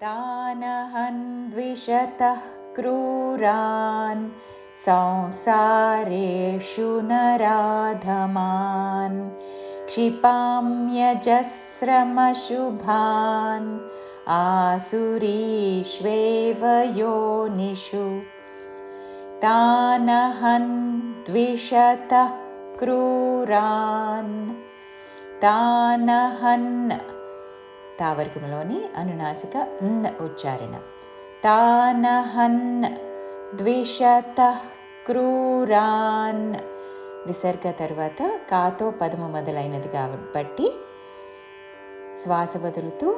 तानहन् द्विषतः क्रूरान् संसारेषु नराधमान् क्षिपाम्यजस्रमशुभान् आसुरीष्वेव योनिषु तानहन् द्विषतः क्रूरान् तानहन् తావర్గంలోని అనునాసిక న్ ఉచ్చారణ. తానహన్ ద్విషత క్రూరాన్. విసర్గ తర్వాత కాతో పదము మొదలైనది కాబట్టి శ్వాస వదులుతూ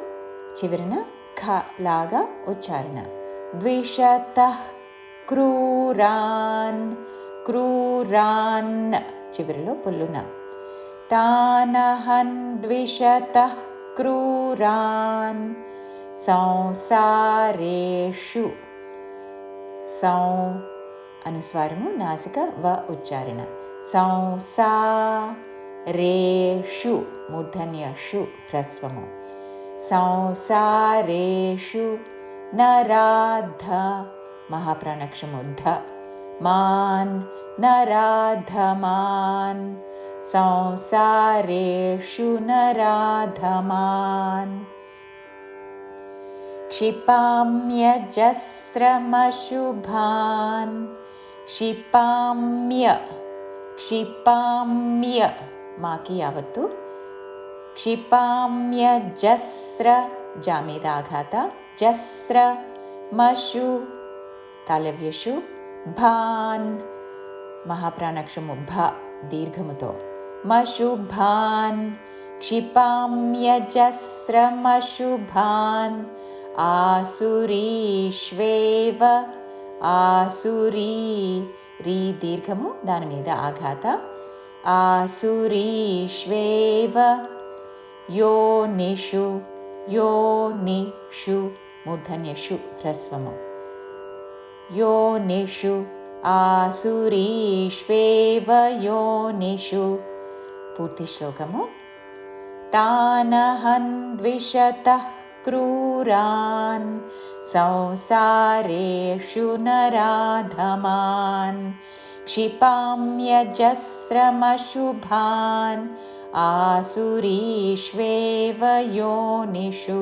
చివరిన ఖ లాగా ఉచ్చారణ. ద్విషత క్రూరాన్. క్రూరాన్ చివరిలో పుల్లున. తానహన్ ద్విషత क्रूरान् संसारेषु। सौ अनुस्वारमु नासिक व उच्चारण। संसारेषु मूर्धन्यषु ह्रस्वमु। संसारेषु नराध महाप्राणक्षमुद्ध। मान् नराधमान् संसारेषु नराधमान्। क्षिपाम्यजस्रमशुभान्। क्षिपाम्य क्षिपाम्य माकि यावत्तु। क्षिपाम्यजस्र जामेदाघात जस्र मशु तालव्यषु भान्। महाप्राणक्षमु भ दीर्घमुतो मशुभान् क्षिपाम्यजस्रमशुभान् आसुरीष्वेव आसुरी री दीर्घमु दानमीद आघात। आसुरीष्वेव योनिषु योनिषु मूर्धन्यषु ह्रस्वमु। योनिषु आसुरीष्वेव योनिषु पूर्तिश्लोकमु। तानहन् द्विषतः क्रूरान् संसारेषु नराधमान् क्षिपाम्यजस्रमशुभान् आसुरीष्वेव योनिषु